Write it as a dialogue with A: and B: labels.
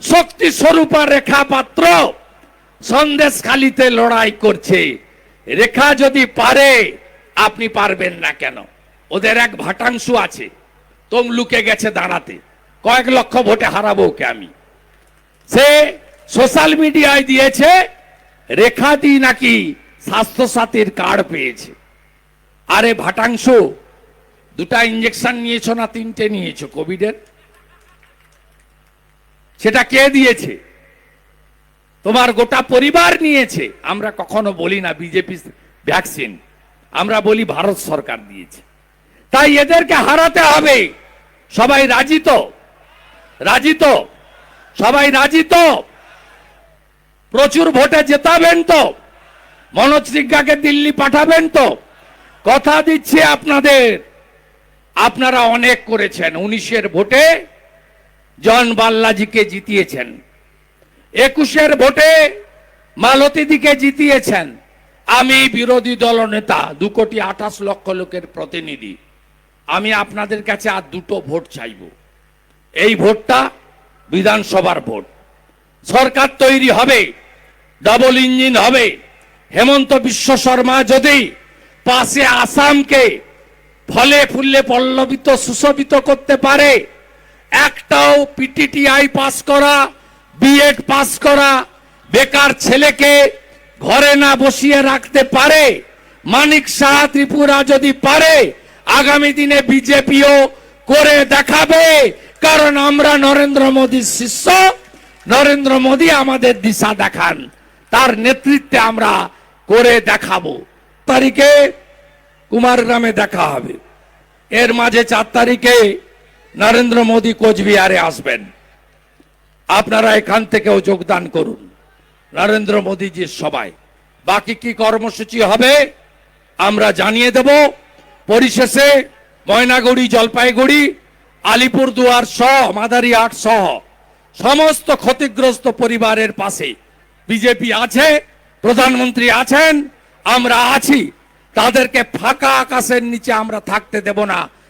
A: শক্তি স্বরূপা রেখা পাত্র সন্দেশখালিতে লড়াই করছে। রেখা যদি পারে, আপনি পারবেন না কেন? ওদের এক ভাটাংশ আছে। তমলুকে গেছে দাঁড়াতে। কয়েক লক্ষ ভোটে হারাবো ওকে আমি। সে সোশ্যাল মিডিয়ায় দিয়েছে রেখাদি নাকি স্বাস্থ্য সাথীর কার্ড পেয়েছে। আরে ভাটাংশ, দুটা ইঞ্জেকশন নিয়েছো না, তিনটে নিয়েছো কোভিডের? সেটা কে দিয়েছে? তোমার গোটা পরিবার নিয়েছে। আমরা কখনো বলি না বিজেপি ভ্যাকসিন আমরা বলি ভারত সরকার দিয়েছে। তাই এদেরকে হারাতে হবে। সবাই রাজি তো? রাজি তো? সবাই রাজি তো? প্রচুর ভোটে জেতাবেন তো? মনোজ দিল্লি পাঠাবেন তো? কথা দিচ্ছে আপনাদের। আপনারা অনেক করেছেন। উনিশের ভোটে জন বাল্লাজিকে জিতিয়েছেন। একুশের ভোটে মালতীদিকে জিতিয়েছেন। আমি বিরোধী দল নেতা, দু কোটি আঠাশ লক্ষ লোকের প্রতিনিধি। আমি আপনাদের কাছে আর দুটো ভোট চাইব। এই ভোটটা বিধানসভার ভোট। সরকার তৈরি হবে, ডাবল ইঞ্জিন হবে। হেমন্ত বিশ্ব শর্মা যদি পাশে আসামকে ফলে ফুললে পল্লবিত, সুশোভিত করতে পারে একটাও পিটিটিআই পাস করা বিএড পাস করা, বেকার ছেলেকে ঘরে না বসিয়ে রাখতে পারে। মানিক শাহ ত্রিপুরা যদি পারে, আগামী দিনে বিজেপিও করে দেখাবে। কারণ আমরা নরেন্দ্র মোদীর শিষ্য। নরেন্দ্র মোদী আমাদের দিশা দেখান। তার নেতৃত্বে আমরা করে দেখাবো। তারিখে কুমারগ্রামে দেখা হবে। এর মাঝে চার তারিখে নরেন্দ্র মোদী কোচবিহারে আসবেন। আপনারা এখান থেকেও যোগদান করুন। নরেন্দ্র মোদীজির সবাই বাকি কি কর্মসূচি হবে, আমরা জানিয়ে দেব। পরিশেষে ময়নাগুড়ি, জলপাইগুড়ি, আলিপুরদুয়ার সহ মাদারিহাট সহ সমস্ত ক্ষতিগ্রস্ত পরিবারের পাশে বিজেপি আছে, প্রধানমন্ত্রী আছেন, আমরা আছি। তাদেরকে ফাঁকা আকাশের নিচে আমরা থাকতে দেব না।